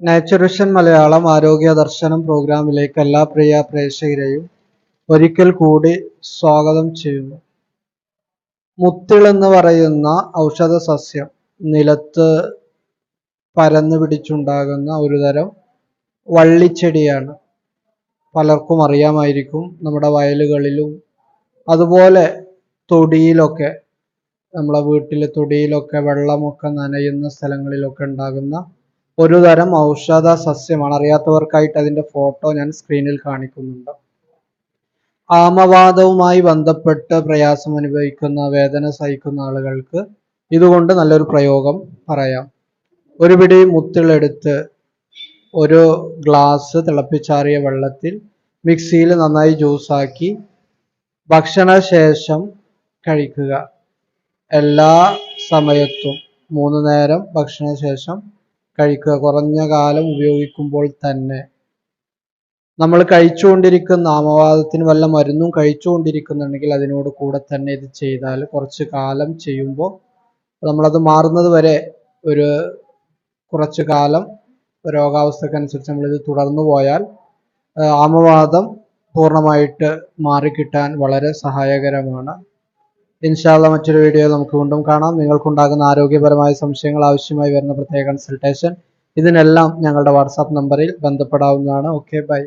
നാച്ചുറിഷൻ മലയാളം ആരോഗ്യ ദർശനം പ്രോഗ്രാമിലേക്ക് എല്ലാ പ്രിയ പ്രേക്ഷകരെയും ഒരിക്കൽ കൂടി സ്വാഗതം ചെയ്യുന്നു. മുത്തിൾ എന്ന് പറയുന്ന ഔഷധ സസ്യം നിലത്ത് പരന്നു പിടിച്ചുണ്ടാകുന്ന ഒരു തരം വള്ളിച്ചെടിയാണ്. പലർക്കും അറിയാമായിരിക്കും നമ്മുടെ വയലുകളിലും അതുപോലെ തൊടിയിലൊക്കെ നമ്മളെ വീട്ടിലെ തൊടിയിലൊക്കെ വെള്ളമൊക്കെ നനയുന്ന സ്ഥലങ്ങളിലൊക്കെ ഉണ്ടാകുന്ന ഒരു തരം ഔഷധ സസ്യമാണ് അറിയാത്തവർക്കായിട്ട് അതിന്റെ ഫോട്ടോ ഞാൻ സ്ക്രീനിൽ കാണിക്കുന്നുണ്ട്. ആമവാദവുമായി ബന്ധപ്പെട്ട് പ്രയാസം അനുഭവിക്കുന്ന വേദന സഹിക്കുന്ന ആളുകൾക്ക് ഇതുകൊണ്ട് നല്ലൊരു പ്രയോഗം പറയാം. ഒരു പിടി മുത്തിളെടുത്ത് ഒരു ഗ്ലാസ് തിളപ്പിച്ചാറിയ വെള്ളത്തിൽ മിക്സിയിൽ നന്നായി ജ്യൂസാക്കി ഭക്ഷണശേഷം കഴിക്കുക. എല്ലാ സമയത്തും മൂന്ന് നേരം ഭക്ഷണശേഷം കഴിക്കുക. കുറഞ്ഞ കാലം ഉപയോഗിക്കുമ്പോൾ തന്നെ. നമ്മൾ കഴിച്ചുകൊണ്ടിരിക്കുന്ന ആമവാദത്തിന് വല്ല മരുന്നും കഴിച്ചുകൊണ്ടിരിക്കുന്നുണ്ടെങ്കിൽ അതിനോട് കൂടെ തന്നെ ഇത് ചെയ്താൽ കുറച്ച് കാലം ചെയ്യുമ്പോൾ നമ്മളത് മാറുന്നത് വരെ ഒരു കുറച്ച് കാലം രോഗാവസ്ഥക്കനുസരിച്ച് നമ്മളിത് തുടർന്നു പോയാൽ ആമവാദം പൂർണമായിട്ട് മാറിക്കിട്ടാൻ വളരെ സഹായകരമാണ്. ഇൻഷാല്ല മറ്റൊരു വീഡിയോ നമുക്ക് വീണ്ടും കാണാം. നിങ്ങൾക്കുണ്ടാകുന്ന ആരോഗ്യപരമായ സംശയങ്ങൾ ആവശ്യമായി വരുന്ന പ്രത്യേക കൺസൾട്ടേഷൻ ഇതിനെല്ലാം ഞങ്ങളുടെ വാട്സാപ്പ് നമ്പറിൽ ബന്ധപ്പെടാവുന്നതാണ്. Okay bye